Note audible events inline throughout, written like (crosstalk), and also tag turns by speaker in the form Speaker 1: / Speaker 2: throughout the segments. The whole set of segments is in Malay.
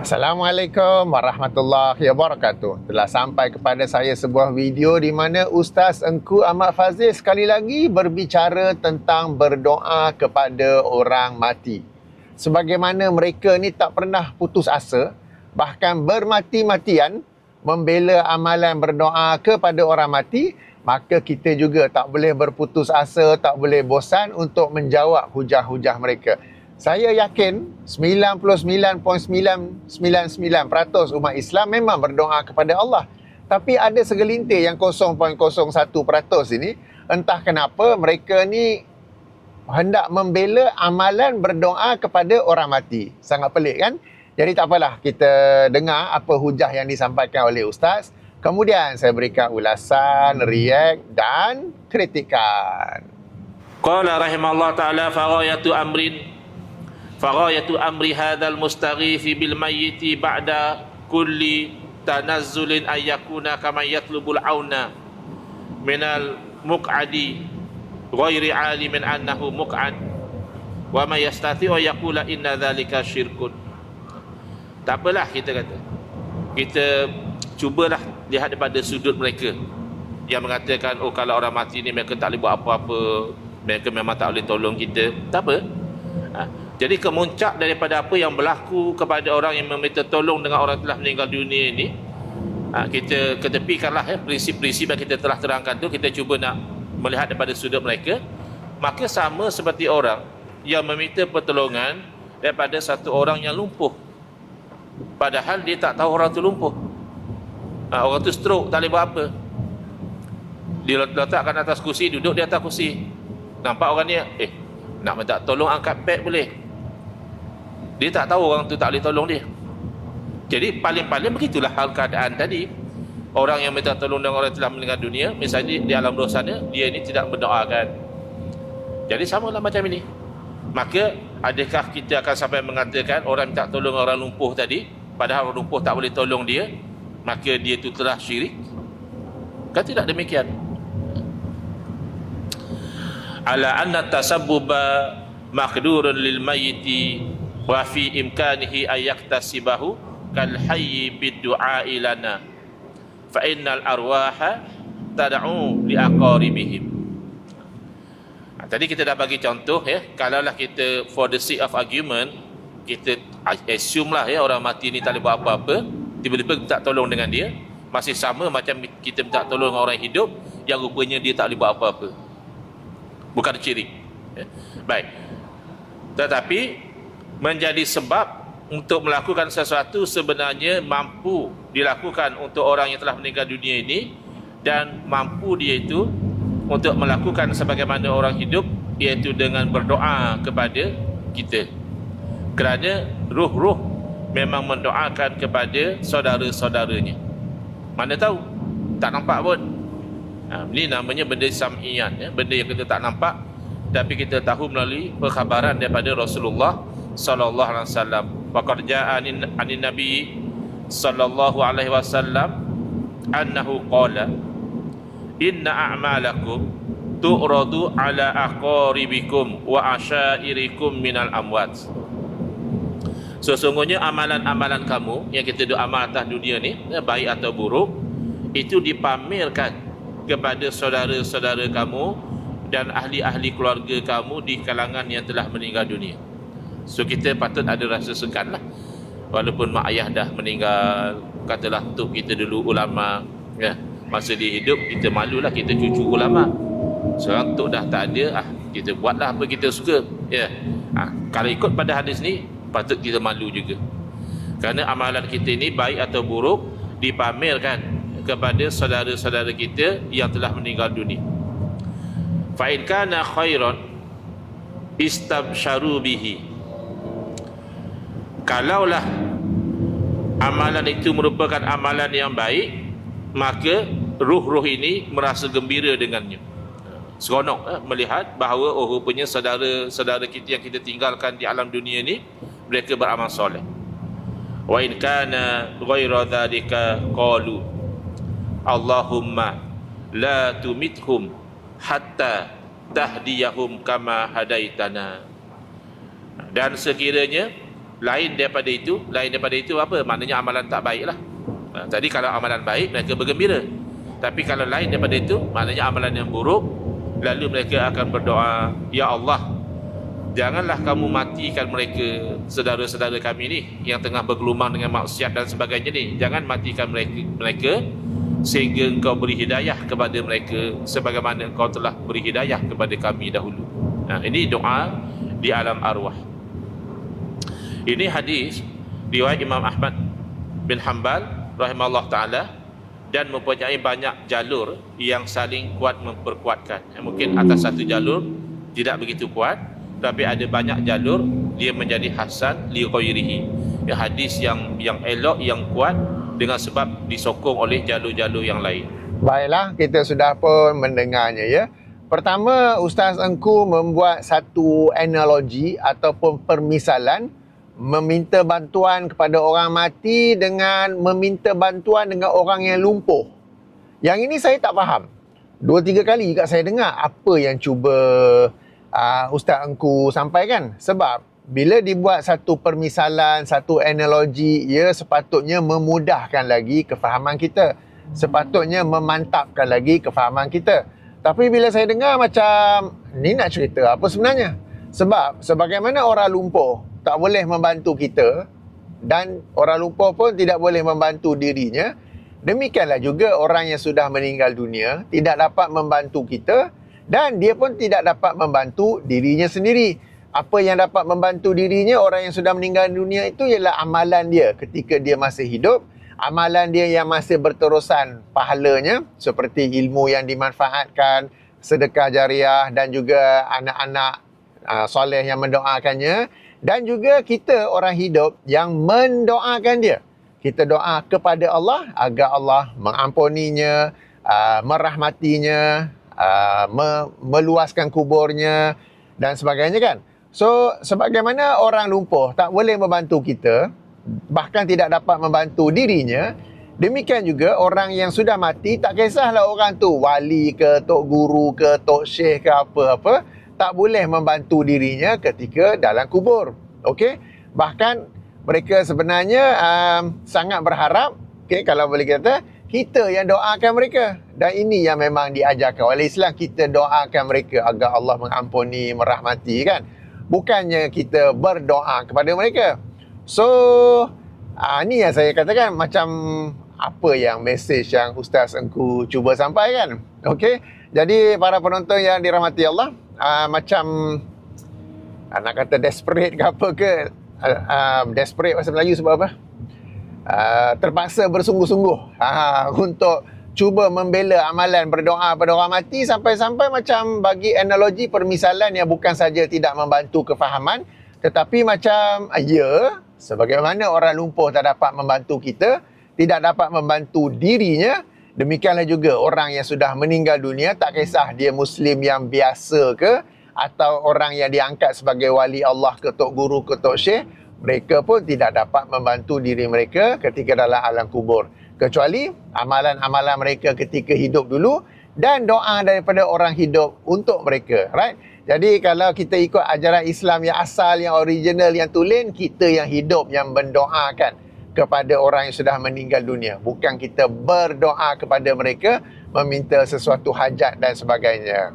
Speaker 1: Assalamualaikum warahmatullahi wabarakatuh. Telah sampai kepada saya sebuah video di mana Ustaz Engku Ahmad Fazil sekali lagi berbicara tentang berdoa kepada orang mati. Sebagaimana mereka ni tak pernah putus asa, bahkan bermati-matian membela amalan berdoa kepada orang mati, maka kita juga tak boleh berputus asa, tak boleh bosan untuk menjawab hujah-hujah mereka. Saya yakin 99.999% umat Islam memang berdoa kepada Allah. Tapi ada segelintir yang 0.01% ini, entah kenapa mereka ni hendak membela amalan berdoa kepada orang mati. Sangat pelik kan? Jadi tak apalah, kita dengar apa hujah yang disampaikan oleh Ustaz. Kemudian saya berikan ulasan, react dan kritikan.
Speaker 2: Qala rahimahullah ta'ala faghayatu amrin faghayatu amri hadzal mustaghithi bil mayyiti ba'da kulli tanazzulin ayyakuna kama yatlubul auna minal muq'adi ghairi alimin annahu muq'ad. Wa ma yastati'u yaqula inna dhalika syirkun. Tak apalah kita kata. Kita cubalah lihat daripada sudut mereka yang mengatakan oh kalau orang mati ni mereka tak boleh buat apa-apa mereka memang tak boleh tolong kita. Tak apa. Ha. Jadi kemuncak daripada apa yang berlaku kepada orang yang meminta tolong dengan orang telah meninggal dunia ini ha, kita ketepikanlah ya, prinsip-prinsip yang kita telah terangkan tu kita cuba nak melihat daripada sudut mereka. Maka sama seperti orang yang meminta pertolongan daripada satu orang yang lumpuh. Padahal dia tak tahu orang tu lumpuh. Ha, orang tu stroke tak boleh buat apa. Dia letakkan atas kursi duduk di atas kursi. Nampak orang ni eh nak minta tolong angkat beg boleh dia tak tahu orang tu tak boleh tolong dia. Jadi paling-paling begitulah hal keadaan tadi. Orang yang minta tolong dengan orang telah meninggal dunia misalnya di alam roh sana dia ini tidak berdoakan jadi samalah macam ini. Maka adakah kita akan sampai mengatakan orang minta tolong orang lumpuh tadi padahal orang lumpuh tak boleh tolong dia maka dia itu telah syirik? Kan tidak demikian? Ala anna tasabbuba maqdurun lil mayyiti wa fi imkanihi ay yaktasibahu kal hayy bid du'a ilana fa innal arwaha tad'u li aqaribihim. Ha, tadi kita dah bagi contoh ya kalaulah kita for the sake of argument kita assume lah ya orang mati ni tak boleh buat apa-apa tiba-tiba minta tolong dengan dia masih sama macam kita minta tolong orang hidup yang rupanya dia tak boleh buat apa-apa. Bukan ciri ya. baik. Tetapi menjadi sebab untuk melakukan sesuatu sebenarnya mampu dilakukan untuk orang yang telah meninggal dunia ini dan mampu dia itu untuk melakukan sebagaimana orang hidup iaitu dengan berdoa kepada kita. Kerana ruh-ruh memang mendoakan kepada saudara-saudaranya. Mana tahu? Tak nampak pun. Ha, ini namanya benda sam'ian ya, benda yang kita tak nampak tapi kita tahu melalui perkhabaran daripada Rasulullah sallallahu alaihi wasallam faqad jaa anin nabi sallallahu alaihi wasallam annahu qala inna a'malakum tu'radu ala aqaribikum wa asyairikum minal amwat Sesungguhnya amalan-amalan kamu yang kita doa amal atas dunia ni, ya, baik atau buruk, itu dipamerkan kepada saudara-saudara kamu dan ahli-ahli keluarga kamu di kalangan yang telah meninggal dunia. So kita patut ada rasa segan lah. Walaupun mak ayah dah meninggal, katalah untuk kita dulu ulama, ya, masa dia hidup kita malulah kita cucu ulama. Sekarang tok dah tak ada, ah kita buatlah apa kita suka, ya. Ah, kalau ikut pada hadis ni, patut kita malu juga kerana amalan kita ini baik atau buruk dipamerkan kepada saudara-saudara kita yang telah meninggal dunia fa in kana khairan istabsharu bihi kalaulah amalan itu merupakan amalan yang baik maka ruh-ruh ini merasa gembira dengannya. Seronok eh, melihat bahawa oh rupanya saudara-saudara kita yang kita tinggalkan di alam dunia ini mereka beramal soleh. Wa in kana ghaira dhalika qalu Allahumma la tumithum hatta tahdiyahum kama hadaitana. Dan sekiranya lain daripada itu lain daripada itu apa maknanya amalan tak baik lah ha, jadi kalau amalan baik mereka bergembira tapi kalau lain daripada itu maknanya amalan yang buruk lalu mereka akan berdoa ya Allah janganlah kamu matikan mereka saudara-saudara kami ni yang tengah bergelumang dengan maksiat dan sebagainya ni jangan matikan mereka mereka sehingga engkau beri hidayah kepada mereka sebagaimana engkau telah beri hidayah kepada kami dahulu. Nah, ini doa di alam arwah. Ini hadis riwayat Imam Ahmad bin Hanbal rahimahullah taala dan mempunyai banyak jalur yang saling kuat memperkuatkan. Mungkin atas satu jalur tidak begitu kuat tapi ada banyak jalur dia menjadi hasan li ghairihi. Ya hadis yang yang elok yang kuat dengan sebab disokong oleh jalur-jalur yang lain.
Speaker 1: Baiklah, kita sudah pun mendengarnya ya. Pertama, Ustaz Engku membuat satu analogi ataupun permisalan meminta bantuan kepada orang mati dengan meminta bantuan dengan orang yang lumpuh. Yang ini saya tak faham. Dua tiga kali juga saya dengar apa yang cuba uh, Ustaz Engku sampaikan. Sebab bila dibuat satu permisalan, satu analogi, ia sepatutnya memudahkan lagi kefahaman kita. Sepatutnya memantapkan lagi kefahaman kita. Tapi bila saya dengar macam, ni nak cerita apa sebenarnya? Sebab sebagaimana orang lumpuh tak boleh membantu kita dan orang lumpuh pun tidak boleh membantu dirinya, demikianlah juga orang yang sudah meninggal dunia tidak dapat membantu kita dan dia pun tidak dapat membantu dirinya sendiri. Apa yang dapat membantu dirinya orang yang sudah meninggal dunia itu ialah amalan dia ketika dia masih hidup amalan dia yang masih berterusan pahalanya seperti ilmu yang dimanfaatkan sedekah jariah dan juga anak-anak uh, soleh yang mendoakannya dan juga kita orang hidup yang mendoakan dia. Kita doa kepada Allah agar Allah mengampuninya uh, merahmatinya uh, me- meluaskan kuburnya dan sebagainya kan. So, sebagaimana orang lumpuh tak boleh membantu kita, bahkan tidak dapat membantu dirinya, demikian juga orang yang sudah mati, tak kisahlah orang tu wali ke, tok guru ke, tok syekh ke apa-apa, tak boleh membantu dirinya ketika dalam kubur. Okey? Bahkan mereka sebenarnya um, sangat berharap, okay, kalau boleh kata, kita yang doakan mereka. Dan ini yang memang diajarkan oleh Islam, kita doakan mereka agar Allah mengampuni, merahmati kan bukannya kita berdoa kepada mereka. So, uh, ni yang saya katakan macam apa yang mesej yang Ustaz Engku cuba sampaikan. Okey. Jadi para penonton yang dirahmati Allah, uh, macam uh, nak kata desperate ke apa ke, uh, uh, desperate bahasa Melayu sebab apa? Uh, terpaksa bersungguh-sungguh uh, (laughs) untuk cuba membela amalan berdoa pada orang mati sampai-sampai macam bagi analogi permisalan yang bukan saja tidak membantu kefahaman tetapi macam ah, ya sebagaimana orang lumpuh tak dapat membantu kita tidak dapat membantu dirinya demikianlah juga orang yang sudah meninggal dunia tak kisah dia muslim yang biasa ke atau orang yang diangkat sebagai wali Allah ke tok guru ke tok syekh mereka pun tidak dapat membantu diri mereka ketika dalam alam kubur. Kecuali amalan-amalan mereka ketika hidup dulu dan doa daripada orang hidup untuk mereka right? Jadi kalau kita ikut ajaran Islam yang asal yang original yang tulen kita yang hidup yang mendoakan kepada orang yang sudah meninggal dunia. Bukan kita berdoa kepada mereka meminta sesuatu hajat dan sebagainya.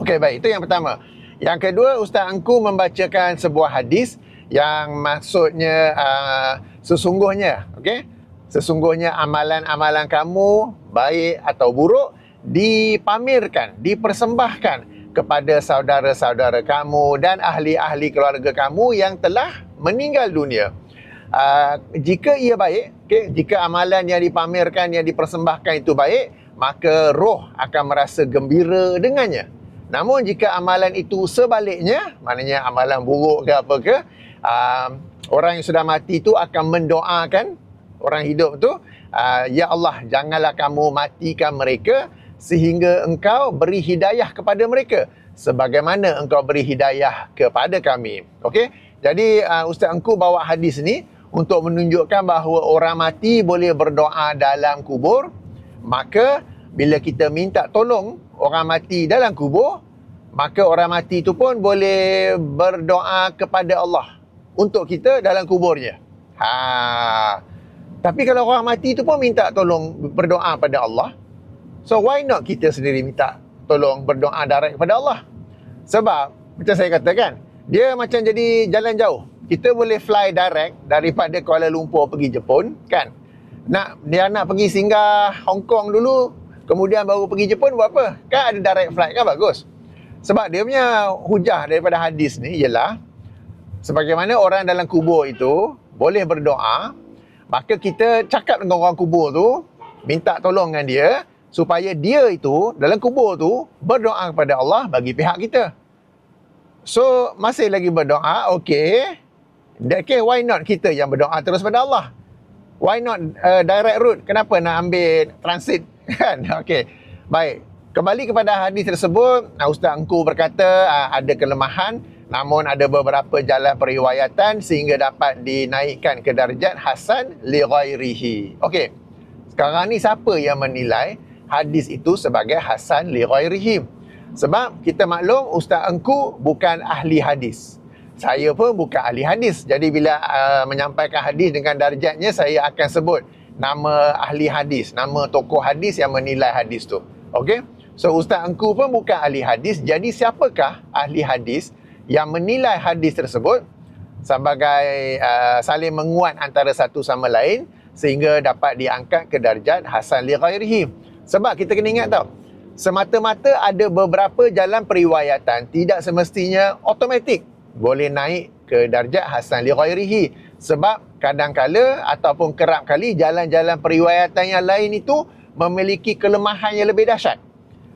Speaker 1: Okey baik. Itu yang pertama. Yang kedua Ustaz Angku membacakan sebuah hadis yang maksudnya uh, sesungguhnya okey? Sesungguhnya amalan-amalan kamu baik atau buruk dipamerkan, dipersembahkan kepada saudara-saudara kamu dan ahli-ahli keluarga kamu yang telah meninggal dunia. Uh, jika ia baik, okay, jika amalan yang dipamerkan, yang dipersembahkan itu baik, maka roh akan merasa gembira dengannya. Namun jika amalan itu sebaliknya, maknanya amalan buruk ke apa ke, uh, orang yang sudah mati itu akan mendoakan orang hidup tu uh, ya Allah janganlah kamu matikan mereka sehingga engkau beri hidayah kepada mereka sebagaimana engkau beri hidayah kepada kami okey jadi uh, ustaz engku bawa hadis ni untuk menunjukkan bahawa orang mati boleh berdoa dalam kubur maka bila kita minta tolong orang mati dalam kubur maka orang mati itu pun boleh berdoa kepada Allah untuk kita dalam kuburnya. Ha. Tapi kalau orang mati tu pun minta tolong berdoa pada Allah. So why not kita sendiri minta tolong berdoa direct kepada Allah? Sebab macam saya katakan, dia macam jadi jalan jauh. Kita boleh fly direct daripada Kuala Lumpur pergi Jepun, kan? Nak dia nak pergi singgah Hong Kong dulu, kemudian baru pergi Jepun buat apa? Kan ada direct flight kan bagus. Sebab dia punya hujah daripada hadis ni ialah sebagaimana orang dalam kubur itu boleh berdoa maka kita cakap dengan orang kubur tu minta tolong dengan dia supaya dia itu dalam kubur tu berdoa kepada Allah bagi pihak kita so masih lagi berdoa okey okay, why not kita yang berdoa terus pada Allah why not uh, direct route kenapa nak ambil transit (laughs) kan okey baik kembali kepada hadis tersebut Ustaz Engku berkata uh, ada kelemahan namun ada beberapa jalan periwayatan sehingga dapat dinaikkan ke darjat hasan li ghairihi. Okey. Sekarang ni siapa yang menilai hadis itu sebagai hasan li ghairihi? Sebab kita maklum Ustaz Engku bukan ahli hadis. Saya pun bukan ahli hadis. Jadi bila uh, menyampaikan hadis dengan darjatnya saya akan sebut nama ahli hadis, nama tokoh hadis yang menilai hadis tu. Okey? So Ustaz Engku pun bukan ahli hadis. Jadi siapakah ahli hadis yang menilai hadis tersebut sebagai uh, saling menguat antara satu sama lain sehingga dapat diangkat ke darjat hasan li ghairihi. Sebab kita kena ingat tau, semata-mata ada beberapa jalan periwayatan tidak semestinya automatik boleh naik ke darjat hasan li ghairihi. Sebab kadang-kala ataupun kerap kali jalan-jalan periwayatan yang lain itu memiliki kelemahan yang lebih dahsyat.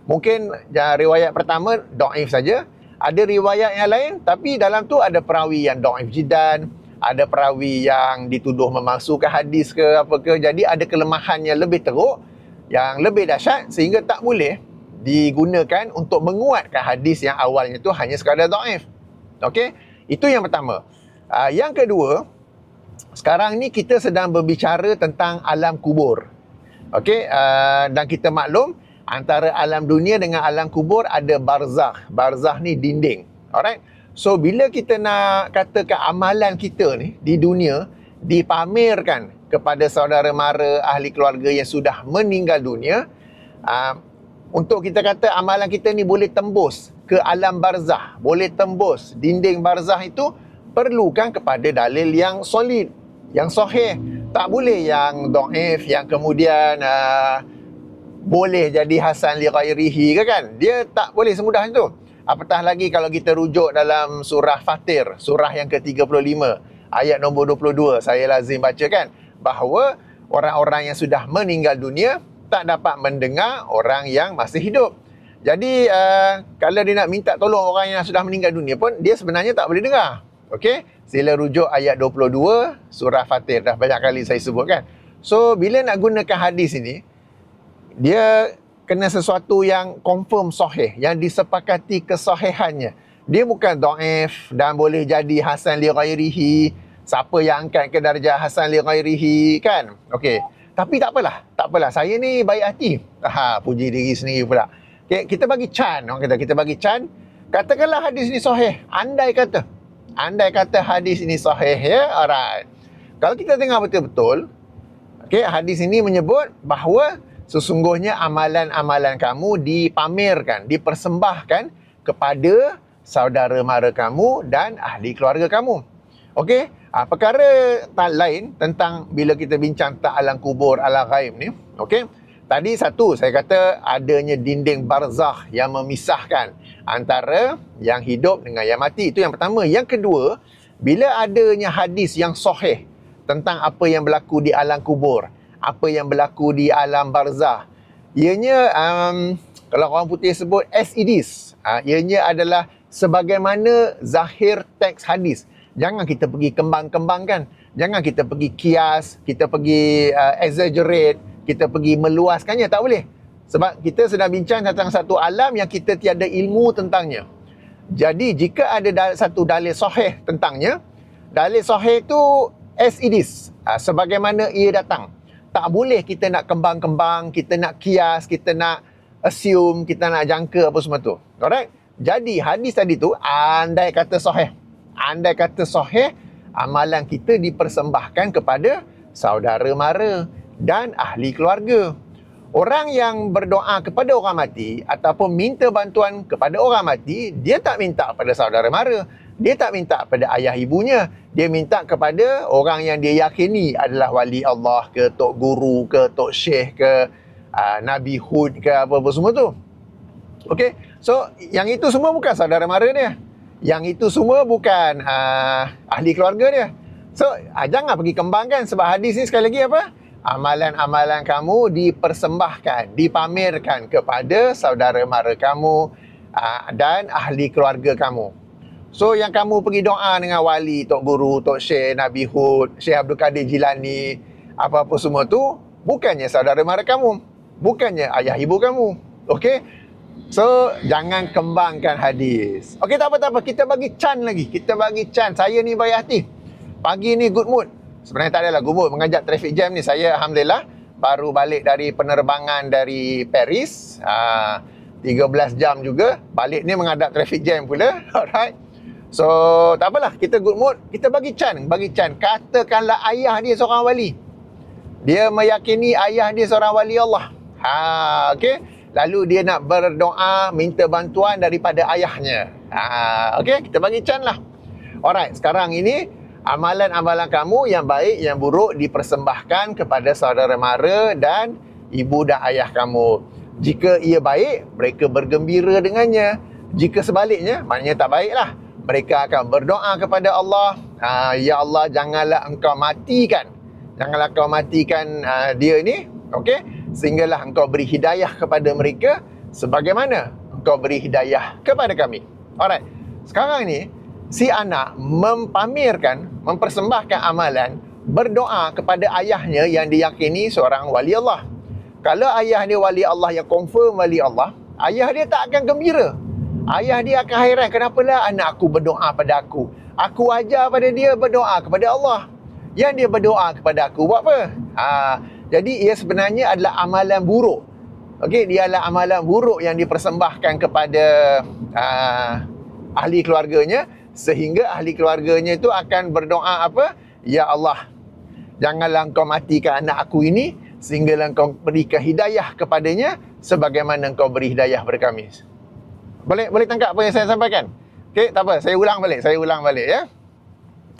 Speaker 1: Mungkin riwayat pertama do'if saja, ada riwayat yang lain tapi dalam tu ada perawi yang dhaif jidan ada perawi yang dituduh memasukkan hadis ke apa ke jadi ada kelemahan yang lebih teruk yang lebih dahsyat sehingga tak boleh digunakan untuk menguatkan hadis yang awalnya tu hanya sekadar dhaif okey itu yang pertama uh, yang kedua sekarang ni kita sedang berbicara tentang alam kubur okey uh, dan kita maklum antara alam dunia dengan alam kubur ada barzakh. Barzakh ni dinding. Alright? So bila kita nak katakan amalan kita ni di dunia dipamerkan kepada saudara mara ahli keluarga yang sudah meninggal dunia, uh, untuk kita kata amalan kita ni boleh tembus ke alam barzah, boleh tembus dinding barzah itu perlukan kepada dalil yang solid, yang sahih. Tak boleh yang dhaif yang kemudian uh, boleh jadi hasan li ghairihi ke kan? Dia tak boleh semudah itu apatah lagi kalau kita rujuk dalam surah fatir surah yang ke-35 ayat nombor 22 saya lazim baca kan? Bahawa orang-orang yang sudah meninggal dunia tak dapat mendengar orang yang masih hidup jadi uh, kalau dia nak minta tolong orang yang sudah meninggal dunia pun dia sebenarnya tak boleh dengar okey sila rujuk ayat 22 surah fatir dah banyak kali saya sebutkan so bila nak gunakan hadis ini dia kena sesuatu yang confirm sahih, yang disepakati kesahihannya. Dia bukan dhaif dan boleh jadi hasan li ghairihi. Siapa yang angkat ke darjah hasan li ghairihi kan? Okey. Tapi tak apalah, tak apalah. Saya ni baik hati. Ha, puji diri sendiri pula. Okay, kita bagi can, orang kata kita bagi can. Katakanlah hadis ni sahih. Andai kata. Andai kata hadis ini sahih ya. Alright. Kalau kita dengar betul-betul, okay, hadis ini menyebut bahawa sesungguhnya amalan-amalan kamu dipamerkan, dipersembahkan kepada saudara mara kamu dan ahli keluarga kamu. Okey, ha, perkara lain tentang bila kita bincang tentang alam kubur, alam gaib ni, okey. Tadi satu saya kata adanya dinding barzah yang memisahkan antara yang hidup dengan yang mati. Itu yang pertama. Yang kedua, bila adanya hadis yang sahih tentang apa yang berlaku di alam kubur, apa yang berlaku di alam barzah. Ianya um, kalau orang putih sebut is. Uh, ianya adalah sebagaimana zahir teks hadis. Jangan kita pergi kembang-kembangkan. Jangan kita pergi kias, kita pergi uh, exaggerate, kita pergi meluaskannya. Tak boleh. Sebab kita sedang bincang tentang satu alam yang kita tiada ilmu tentangnya. Jadi jika ada satu dalil sahih tentangnya, dalil sahih itu as it is. Uh, sebagaimana ia datang tak boleh kita nak kembang-kembang, kita nak kias, kita nak assume, kita nak jangka apa semua tu. Alright? Jadi hadis tadi tu andai kata sahih. Andai kata sahih, amalan kita dipersembahkan kepada saudara mara dan ahli keluarga. Orang yang berdoa kepada orang mati ataupun minta bantuan kepada orang mati, dia tak minta kepada saudara mara. Dia tak minta kepada ayah ibunya. Dia minta kepada orang yang dia yakini adalah wali Allah ke, tok guru ke, tok syekh ke, uh, Nabi Hud ke apa-apa semua tu. Okay, so yang itu semua bukan saudara mara dia. Yang itu semua bukan uh, ahli keluarga dia. So, uh, jangan pergi kembangkan sebab hadis ni sekali lagi apa? Amalan-amalan kamu dipersembahkan, dipamerkan kepada saudara mara kamu aa, dan ahli keluarga kamu. So yang kamu pergi doa dengan wali, tok guru, tok syekh, Nabi Hud, Syekh Abdul Kadir Jilani, apa-apa semua tu bukannya saudara mara kamu, bukannya ayah ibu kamu. Okey? So jangan kembangkan hadis. Okey tak apa tak apa, kita bagi can lagi. Kita bagi can. Saya ni baik hati. Pagi ni good mood. Sebenarnya tak adalah gubuk mengajak traffic jam ni. Saya Alhamdulillah baru balik dari penerbangan dari Paris. Uh, 13 jam juga. Balik ni menghadap traffic jam pula. (laughs) Alright. So, tak apalah. Kita good mood. Kita bagi Chan. Bagi Chan. Katakanlah ayah dia seorang wali. Dia meyakini ayah dia seorang wali Allah. Ha, okay. Lalu dia nak berdoa, minta bantuan daripada ayahnya. Ha, okay. Kita bagi Chan lah. Alright. Sekarang ini, amalan-amalan kamu yang baik yang buruk dipersembahkan kepada saudara mara dan ibu dan ayah kamu. Jika ia baik, mereka bergembira dengannya. Jika sebaliknya, maknanya tak baiklah. Mereka akan berdoa kepada Allah, Ya Allah, janganlah engkau matikan. Janganlah engkau matikan aa, dia ini, okey? Sehinggalah engkau beri hidayah kepada mereka sebagaimana engkau beri hidayah kepada kami. Alright. Sekarang ni, si anak mempamerkan, mempersembahkan amalan berdoa kepada ayahnya yang diyakini seorang wali Allah. Kalau ayah dia wali Allah yang confirm wali Allah, ayah dia tak akan gembira. Ayah dia akan hairan, kenapalah anak aku berdoa pada aku? Aku ajar pada dia berdoa kepada Allah. Yang dia berdoa kepada aku buat apa? Ha, jadi ia sebenarnya adalah amalan buruk. Okey, dia adalah amalan buruk yang dipersembahkan kepada uh, ahli keluarganya sehingga ahli keluarganya itu akan berdoa apa? Ya Allah, janganlah engkau matikan anak aku ini sehingga engkau berikan hidayah kepadanya sebagaimana engkau beri hidayah kepada kami. Boleh boleh tangkap apa yang saya sampaikan? Okey, tak apa, saya ulang balik, saya ulang balik ya.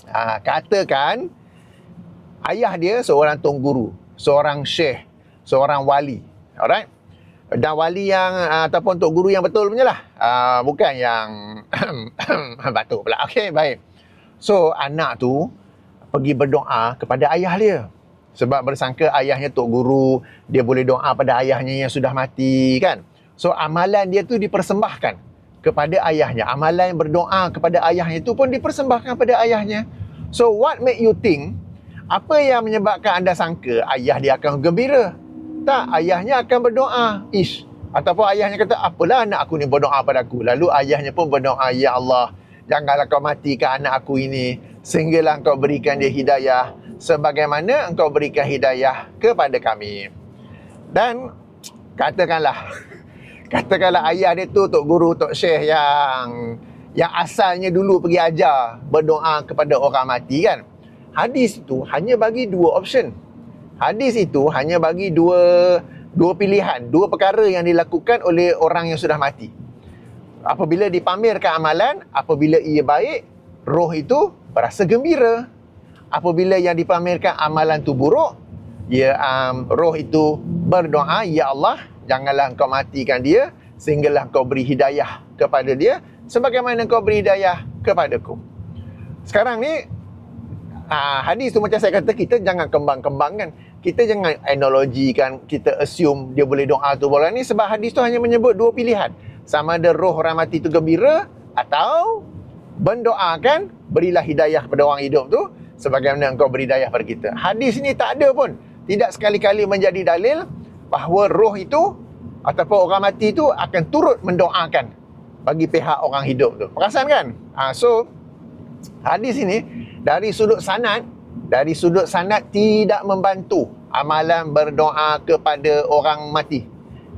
Speaker 1: Ha, katakan ayah dia seorang tuan guru, seorang syekh, seorang wali. Alright? Dan wali yang uh, ataupun tok guru yang betul punya lah. Uh, bukan yang (coughs) batuk pula. Okey baik. So anak tu pergi berdoa kepada ayah dia. Sebab bersangka ayahnya tok guru dia boleh doa pada ayahnya yang sudah mati kan? So amalan dia tu dipersembahkan kepada ayahnya. Amalan yang berdoa kepada ayahnya itu pun dipersembahkan kepada ayahnya. So what make you think apa yang menyebabkan anda sangka ayah dia akan gembira tak, ayahnya akan berdoa. Ish. Ataupun ayahnya kata, apalah anak aku ni berdoa pada aku. Lalu ayahnya pun berdoa, Ya Allah, janganlah kau matikan anak aku ini. Sehinggalah kau berikan dia hidayah. Sebagaimana engkau berikan hidayah kepada kami. Dan, katakanlah, (laughs) katakanlah ayah dia tu, Tok Guru, Tok Syekh yang yang asalnya dulu pergi ajar berdoa kepada orang mati kan. Hadis itu hanya bagi dua option hadis itu hanya bagi dua dua pilihan, dua perkara yang dilakukan oleh orang yang sudah mati. Apabila dipamerkan amalan, apabila ia baik, roh itu berasa gembira. Apabila yang dipamerkan amalan itu buruk, ya um, roh itu berdoa, ya Allah, janganlah engkau matikan dia sehinggalah engkau beri hidayah kepada dia sebagaimana engkau beri hidayah kepadaku. Sekarang ni uh, hadis tu macam saya kata kita jangan kembang-kembangkan kita jangan analogikan kita assume dia boleh doa tu bola. Ni sebab hadis tu hanya menyebut dua pilihan. Sama ada roh orang mati tu gembira atau mendoakan berilah hidayah kepada orang hidup tu sebagaimana engkau beri hidayah pada kita. Hadis ni tak ada pun. Tidak sekali-kali menjadi dalil bahawa roh itu ataupun orang mati itu akan turut mendoakan bagi pihak orang hidup tu. Perasan kan? Ha, so hadis ini dari sudut sanad dari sudut sanad tidak membantu amalan berdoa kepada orang mati.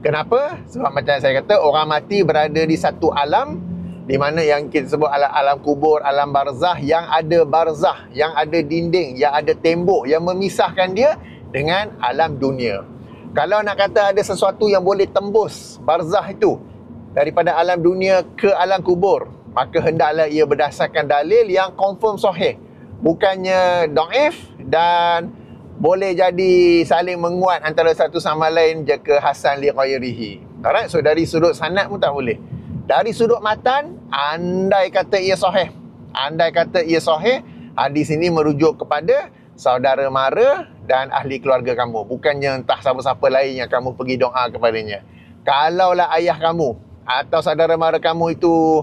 Speaker 1: Kenapa? Sebab macam saya kata orang mati berada di satu alam di mana yang kita sebut alam, alam kubur, alam barzah yang ada barzah, yang ada dinding, yang ada tembok yang memisahkan dia dengan alam dunia. Kalau nak kata ada sesuatu yang boleh tembus barzah itu daripada alam dunia ke alam kubur, maka hendaklah ia berdasarkan dalil yang confirm sahih. Bukannya daif dan boleh jadi saling menguat antara satu sama lain je ke hasan li ghairihi. Alright, so dari sudut sanad pun tak boleh. Dari sudut matan, andai kata ia sahih. Andai kata ia sahih, hadis ini merujuk kepada saudara mara dan ahli keluarga kamu. Bukannya entah siapa-siapa lain yang kamu pergi doa kepadanya. Kalaulah ayah kamu atau saudara mara kamu itu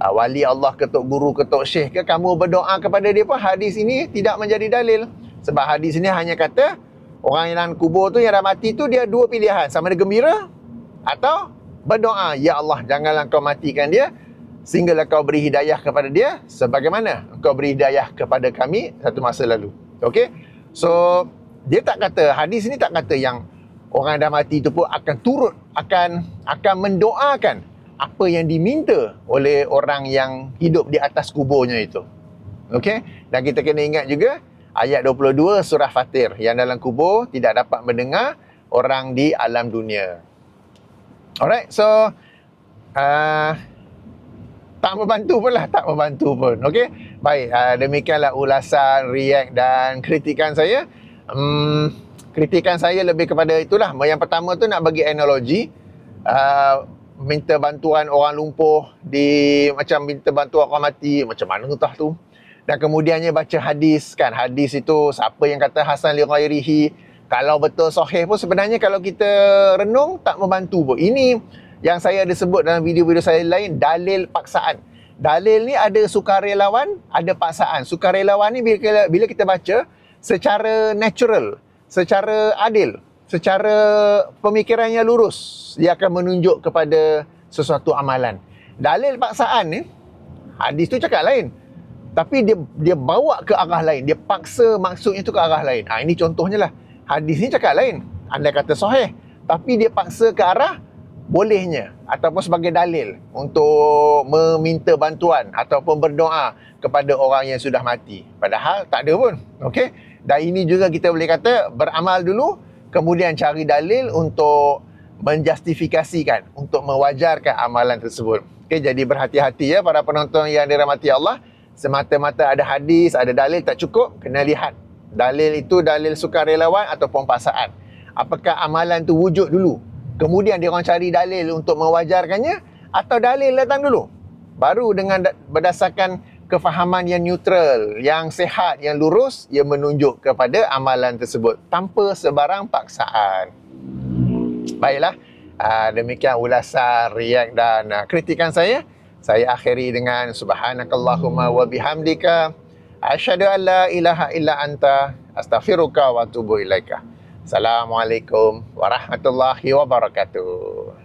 Speaker 1: uh, wali Allah, ketuk guru, ketuk syekh ke, kamu berdoa kepada dia pun hadis ini tidak menjadi dalil. Sebab hadis ini hanya kata orang yang kubur tu yang dah mati tu dia dua pilihan. Sama ada gembira atau berdoa, Ya Allah janganlah kau matikan dia sehinggalah kau beri hidayah kepada dia sebagaimana kau beri hidayah kepada kami satu masa lalu. Okey? So dia tak kata hadis ini tak kata yang orang dah mati itu pun akan turut akan akan mendoakan apa yang diminta oleh orang yang hidup di atas kuburnya itu. Okey? Dan kita kena ingat juga ayat 22 surah Fatir yang dalam kubur tidak dapat mendengar orang di alam dunia. Alright, so uh, tak membantu pun lah, tak membantu pun. Okay, baik, uh, demikianlah ulasan, react dan kritikan saya. Um, kritikan saya lebih kepada itulah. Yang pertama tu nak bagi analogi, uh, minta bantuan orang lumpuh di macam minta bantuan orang mati, macam mana entah tu. Dan kemudiannya baca hadis kan, hadis itu siapa yang kata Hasan li ghairihi, kalau betul sahih pun sebenarnya kalau kita renung tak membantu pun. Ini yang saya ada sebut dalam video-video saya lain dalil paksaan. Dalil ni ada sukarelawan, ada paksaan. Sukarelawan ni bila bila kita baca secara natural, secara adil, secara pemikirannya lurus, dia akan menunjuk kepada sesuatu amalan. Dalil paksaan ni hadis tu cakap lain. Tapi dia dia bawa ke arah lain, dia paksa maksudnya tu ke arah lain. Ha, ini contohnya lah hadis ni cakap lain. Anda kata sahih. Tapi dia paksa ke arah bolehnya ataupun sebagai dalil untuk meminta bantuan ataupun berdoa kepada orang yang sudah mati. Padahal tak ada pun. Okey. Dan ini juga kita boleh kata beramal dulu kemudian cari dalil untuk menjustifikasikan untuk mewajarkan amalan tersebut. Okey, jadi berhati-hati ya para penonton yang dirahmati Allah. Semata-mata ada hadis, ada dalil tak cukup, kena lihat Dalil itu dalil sukarelawan ataupun paksaan. Apakah amalan tu wujud dulu? Kemudian dia orang cari dalil untuk mewajarkannya atau dalil datang dulu? Baru dengan berdasarkan kefahaman yang neutral, yang sehat, yang lurus, ia menunjuk kepada amalan tersebut tanpa sebarang paksaan. Baiklah, ah, demikian ulasan, react dan ah, kritikan saya. Saya akhiri dengan subhanakallahumma wa bihamdika Asyhadu an la ilaha illa anta astaghfiruka wa atubu ilaika. Assalamualaikum warahmatullahi wabarakatuh.